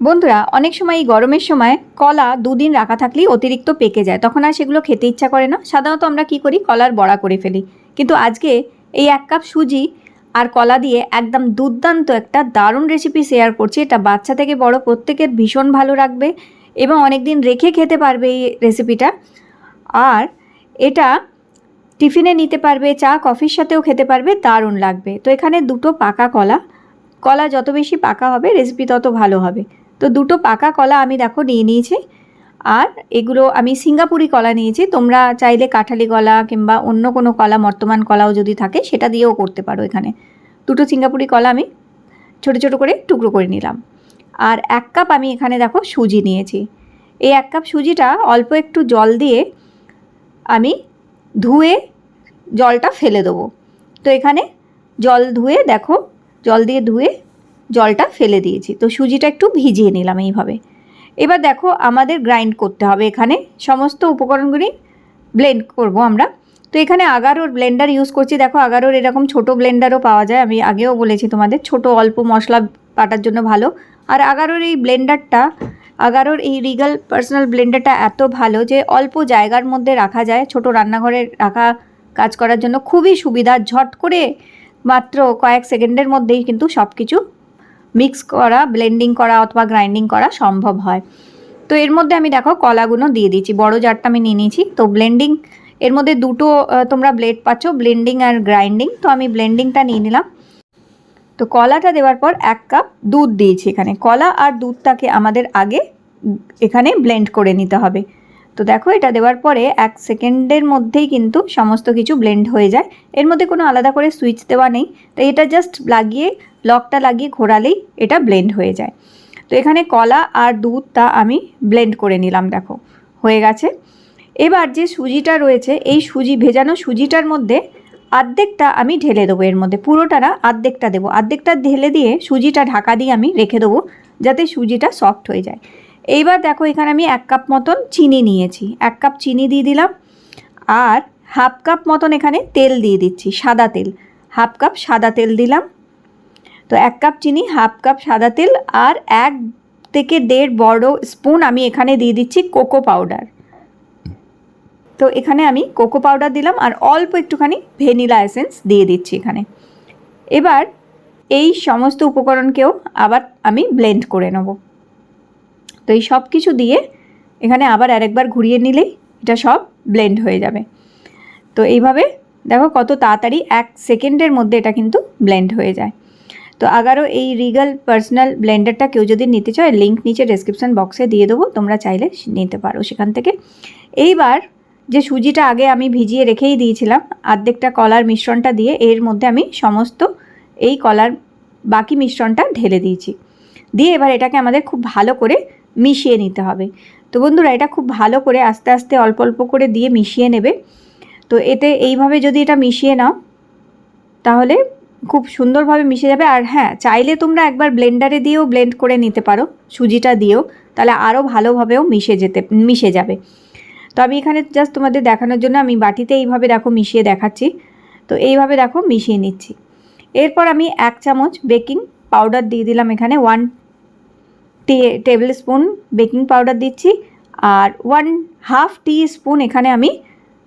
বন্ধুরা, অনেক সময় এই গরমের সময় কলা দুদিন রাখা থাকলেই অতিরিক্ত পেকে যায়। তখন আর সেগুলো খেতে ইচ্ছা করে না। সাধারণত আমরা কি করি? কলার বড়া করে ফেলি। কিন্তু আজকে এই এক কাপ সুজি আর কলা দিয়ে একদম দুর্দান্ত একটা দারুণ রেসিপি শেয়ার করছি। এটা বাচ্চা থেকে বড় প্রত্যেকের ভীষণ ভালো রাখবে এবং অনেক দিন রেখে খেতে পারবে এই রেসিপিটা আর এটা টিফিনে নিতে পারবে, চা, কফির সাথেও খেতে পারবে, দারুণ লাগবে। তো এখানে দুটো পাকা কলা। কলা যত বেশি পাকা হবে রেসিপি তত ভালো হবে। তো দুটো পাকা কলা আমি দেখো নিয়ে নিয়েছি। আর এগুলো আমি সিঙ্গাপুরি কলা নিয়েছি। তোমরা চাইলে কাঁঠালি কলা কিংবা অন্য কোনো কলা, বর্তমান কলাও যদি থাকে, সেটা দিয়েও করতে পারো এখানে। দুটো সিঙ্গাপুরি কলা আমি ছোটো ছোটো করে টুকরো করে নিলাম। আর এক কাপ আমি এখানে দেখো সুজি নিয়েছি। এই এক কাপ সুজিটা অল্প একটু জল দিয়ে আমি ধুয়ে জলটা ফেলে দেবো। তো এখানে জল ধুয়ে দেখো, জল দিয়ে ধুয়ে জলটা ফেলে দিয়েছি। তো সুজিটা একটু ভিজিয়ে নিলাম এইভাবে। এবার দেখো আমাদের গ্রাইন্ড করতে হবে এখানে। সমস্ত উপকরণগুলি ব্লেন্ড করব আমরা। তো এখানে আগারোর ব্লেন্ডার ইউজ করছি। দেখো আগারোর এরকম ছোট ব্লেন্ডারও পাওয়া যায়। আমি আগেও বলেছি তোমাদের, ছোট অল্প মশলা পাটার জন্য ভালো। আর আগারোর এই ব্লেন্ডারটা আগারোর এই রিগাল পার্সোনাল ব্লেন্ডারটা এত ভালো যে অল্প জায়গার মধ্যে রাখা যায়। ছোট রান্নাঘরে রাখা কাজ করার জন্য খুবই সুবিধা। ঝট করে মাত্র কয়েক সেকেন্ডের মধ্যেই কিন্তু সব কিছু মিক্স করা ব্লেন্ডিং করা অথবা গ্রাইন্ডিং করা সম্ভব হয়। তো এর মধ্যে আমি দেখো কলাগুলো দিয়ে দিচ্ছি বড় জারটা আমি নিয়ে নিয়েছি। তো ব্লেন্ডিং এর মধ্যে দুটো তোমরা ব্লেড পাচ্ছ ব্লেন্ডিং আর গ্রাইন্ডিং তো আমি ব্লেন্ডিংটা নিয়ে নিলাম। তো কলাটা দেওয়ার পর এক কাপ দুধ দিয়েছি এখানে। কলা আর দুধটাকে আমাদের আগে এখানে ব্লেন্ড করে নিতে হবে। তো দেখো এটা দেওয়ার পরে এক সেকেন্ডের মধ্যেই কিন্তু সমস্ত কিছু ব্লেন্ড হয়ে যায়। এর মধ্যে কোনো আলাদা করে সুইচ দেওয়া নেই। তো এটা জাস্ট লাগিয়ে লকটা লাগিয়ে ঘোরালেই এটা ব্লেন্ড হয়ে যায়। তো এখানে কলা আর দুধটা আমি ব্লেন্ড করে নিলাম, দেখো, হয়ে গেছে। এবার যে সুজিটা রয়েছে, এই সুজি, ভেজানো সুজিটার মধ্যে আর্ধেকটা আমি ঢেলে দেবো এর মধ্যে। পুরোটা না, আর্ধেকটা দেবো। আর্ধেকটা ঢেলে দিয়ে সুজিটা ঢাকা দিয়ে আমি রেখে দেবো, যাতে সুজিটা সফট হয়ে যায়। এইবার দেখো, এখানে আমি এক কাপ মতন চিনি নিয়েছি। এক কাপ চিনি দিয়ে দিলাম। আর হাফ কাপ মতন এখানে তেল দিয়ে দিচ্ছি, সাদা তেল। হাফ কাপ সাদা তেল দিলাম। তো এক কাপ চিনি, হাফ কাপ সাদা তেল আর এক থেকে দেড় বড় স্পুন আমি এখানে দিয়ে দিচ্ছি কোকো পাউডার। তো এখানে আমি কোকো পাউডার দিলাম আর অল্প একটুখানি ভ্যানিলা এসেন্স দিয়ে দিচ্ছি এখানে। এবার এই সমস্ত উপকরণকেও আবার আমি ব্লেন্ড করে নেব। তো এই সব কিছু দিয়ে এখানে আবার আরেকবার ঘুরিয়ে নিলেই এটা সব ব্লেন্ড হয়ে যাবে। তো এইভাবে দেখো কত তাড়াতাড়ি এক সেকেন্ডের মধ্যে এটা কিন্তু ব্লেন্ড হয়ে যায়। তো আগারও এই রিগাল পার্সোনাল ব্লেন্ডারটা কেউ যদি নিতে চায় লিঙ্ক নিচে ডেসক্রিপশন বক্সে দিয়ে দেবো, তোমরা চাইলে নিতে পারো সেখান থেকে। এইবার যে সুজিটা আগে আমি ভিজিয়ে রেখেই দিয়েছিলাম, আর্ধেকটা কলার মিশ্রণটা দিয়ে এর মধ্যে আমি সমস্ত এই কলার বাকি মিশ্রণটা ঢেলে দিয়েছি। দিয়ে এবার এটাকে আমাদের খুব ভালো করে মিশিয়ে নিতে হবে। তো বন্ধুরা, এটা খুব ভালো করে আস্তে আস্তে অল্প অল্প করে দিয়ে মিশিয়ে নেবে। তো এতে এইভাবে যদি এটা মিশিয়ে নাও, তাহলে খুব সুন্দরভাবে মিশে যাবে। আর হ্যাঁ চাইলে তোমরা একবার ব্লেন্ডারে দিয়েও ব্লেন্ড করে নিতে পারো। সুজিটা দিয়েও, তাহলে আরও ভালোভাবেও মিশে যেতে, মিশে যাবে। তো আমি এখানে জাস্ট তোমাদের দেখানোর জন্য আমি বাটিতে এইভাবে দেখো মিশিয়ে দেখাচ্ছি। তো এইভাবে দেখো মিশিয়ে নিচ্ছি। এরপর আমি এক চামচ বেকিং পাউডার দিয়ে দিলাম এখানে। One tablespoon baking powder দিচ্ছি। আর ওয়ান হাফ টি স্পুন এখানে আমি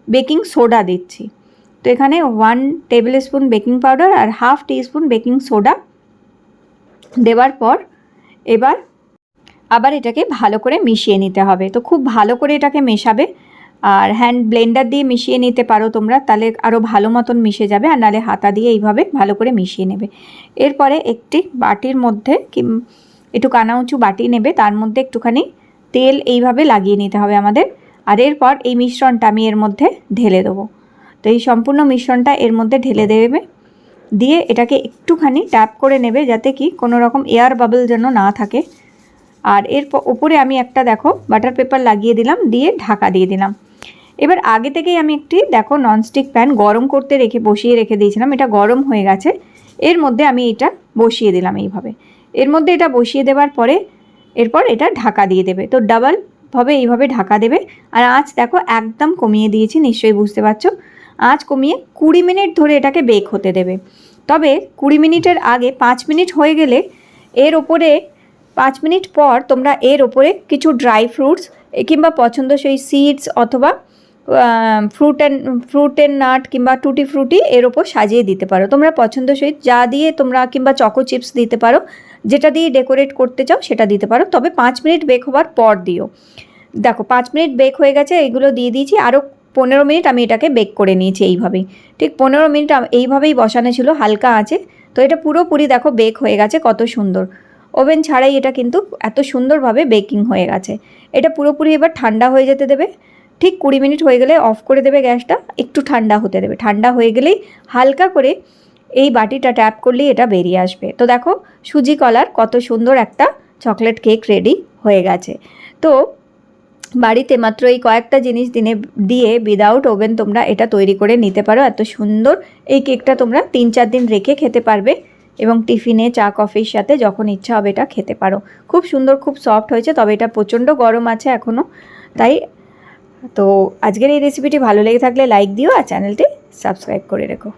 বেকিং সোডা দিচ্ছি। তো এখানে one tablespoon baking powder আর half teaspoon baking soda দেওয়ার পর এবার আবার এটাকে ভালো করে মিশিয়ে নিতে হবে। তো খুব ভালো করে এটাকে মেশাবে আর হ্যান্ড ব্লেন্ডার দিয়ে মিশিয়ে নিতে পারো তোমরা, তাহলে আরও ভালো মতন মিশে যাবে আর নাহলে হাতা দিয়ে এইভাবে ভালো করে মিশিয়ে নেবে। এরপরে একটি বাটির মধ্যে কিম, একটু কানা উঁচু বাটি নেবে, তার মধ্যে একটুখানি তেল এইভাবে লাগিয়ে নিতে হবে আমাদের। আর এরপর এই মিশ্রণটা আমি এর মধ্যে ঢেলে দেবো। তো এই সম্পূর্ণ মিশ্রণটা এর মধ্যে ঢেলে দেবে। দিয়ে এটাকে একটুখানি ট্যাপ করে নেবে যাতে কি কোনো রকম এয়ার বাবল যেন না থাকে। আর এর উপরে আমি একটা দেখো বাটার পেপার লাগিয়ে দিলাম, দিয়ে ঢাকা দিয়ে দিলাম। এবার আগে থেকেই আমি একটি দেখো ননস্টিক প্যান গরম করতে রেখে বসিয়ে রেখে দিয়েছিলাম, এটা গরম হয়ে গেছে। এর মধ্যে আমি এটা বসিয়ে দিলাম এইভাবে। এর মধ্যে এটা বসিয়ে দেওয়ার পরে এরপর এটা ঢাকা দিয়ে দেবে। তো ডাবল ভাবে এইভাবে ঢাকা দেবে। আর আঁচ দেখো একদম কমিয়ে দিয়েছি, নিশ্চয়ই বুঝতে পারছ। আঁচ কমিয়ে কুড়ি মিনিট ধরে এটাকে বেক হতে দেবে। তবে কুড়ি মিনিটের আগে পাঁচ মিনিট হয়ে গেলে এর ওপরে পাঁচ মিনিট পর তোমরা এর ওপরে কিছু ড্রাই ফ্রুটস কিংবা পছন্দসই সিডস অথবা fruit and fruit and nut কিংবা টুটি ফ্রুটি এর ওপর সাজিয়ে দিতে পারো। তোমরা পছন্দ পছন্দসই যা দিয়ে তোমরা কিংবা চকো চিপস দিতে পারো, যেটা দিয়ে ডেকোরেট করতে চাও সেটা দিতে পারো। তবে পাঁচ মিনিট বেক হওয়ার পর দিও। দেখো, পাঁচ মিনিট বেক হয়ে গেছে, এগুলো দিয়ে দিয়েছি। আরও পনেরো মিনিট আমি এটাকে বেক করে নিয়েছি এইভাবেই। ঠিক পনেরো মিনিট এইভাবেই বসানো ছিল, হালকা আছে। তো এটা পুরোপুরি দেখো বেক হয়ে গেছে, কত সুন্দর। ওভেন ছাড়াই এটা কিন্তু এত সুন্দরভাবে বেকিং হয়ে গেছে। এটা পুরোপুরি এবার ঠান্ডা হয়ে যেতে দেবে। ঠিক কুড়ি মিনিট হয়ে গেলে অফ করে দেবে গ্যাসটা, একটু ঠান্ডা হতে দেবে। ঠান্ডা হয়ে গেলেই হালকা করে এই বাটিটা ট্যাপ করলেই এটা বেরিয়ে আসবে। তো দেখো, সুজি কলার কত সুন্দর একটা চকলেট কেক রেডি হয়ে গেছে। তো বাড়িতে মাত্র এই কয়েকটা জিনিস দিনে, দিয়ে উইদাউট ওভেন তোমরা এটা তৈরি করে নিতে পারো। এত সুন্দর এই কেকটা তোমরা তিন চার দিন রেখে খেতে পারবে এবং টিফিনে চা, কফির সাথে যখন ইচ্ছা হবে এটা খেতে পারো। খুব সুন্দর, খুব সফট হয়েছে, তবে এটা প্রচণ্ড গরম আছে এখনও তাই, তো আজকের এই রেসিপিটি ভালো লেগে থাকলে লাইক দিও আর চ্যানেলটি সাবস্ক্রাইব করে রেখো।